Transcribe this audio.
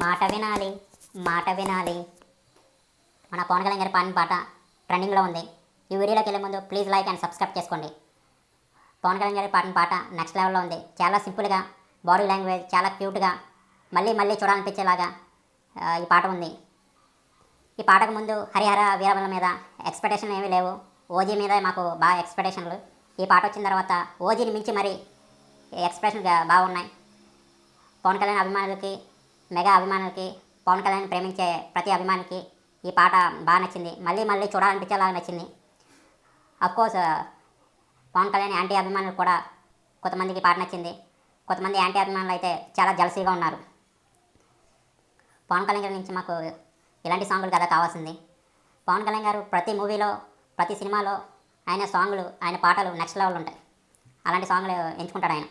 మాట వినాలి మాట వినాలి. మన పవన్ కళ్యాణ్ గారి పాడిన పాట ట్రెండింగ్లో ఉంది. ఈ వీడియోలోకి వెళ్ళే ముందు ప్లీజ్ లైక్ అండ్ సబ్స్క్రైబ్ చేసుకోండి. పవన్ కళ్యాణ్ గారి పాడిన పాట నెక్స్ట్ లెవెల్లో ఉంది. చాలా సింపుల్గా బాడీ లాంగ్వేజ్ చాలా క్యూట్గా మళ్ళీ మళ్ళీ చూడాలనిపించేలాగా ఈ పాట ఉంది. ఈ పాటకు ముందు హరిహర వీరబల మీద ఎక్స్పెక్టేషన్లు ఏమీ లేవు. ఓజీ మీద మాకు బాగా ఎక్స్పెక్టేషన్లు ఈ పాట వచ్చిన తర్వాత ఓజీని మించి మరీ ఎక్స్ప్రెషన్ బాగున్నాయి. పవన్ కళ్యాణ్ అభిమానులకి మెగా అభిమానులకి పవన్ కళ్యాణ్ ప్రేమించే ప్రతి అభిమానికి ఈ పాట బాగా నచ్చింది. మళ్ళీ మళ్ళీ చూడాలనిపించేలాగా నచ్చింది. Of course uh, Pawan Kalyan anti అభిమానులు కూడా కొంతమందికి పాట నచ్చింది. కొంతమంది యాంటీ అభిమానులు అయితే చాలా జలసీగా ఉన్నారు. పవన్ కళ్యాణ్ గారి నుంచి మాకు ఇలాంటి సాంగులు కదా కావాల్సింది. పవన్ కళ్యాణ్ గారు ప్రతి మూవీలో ప్రతి సినిమాలో ఆయన సాంగులు ఆయన పాటలు నెక్స్ట్ లెవెల్ ఉంటాయి అలాంటి సాంగులు ఎంచుకుంటాడు ఆయన.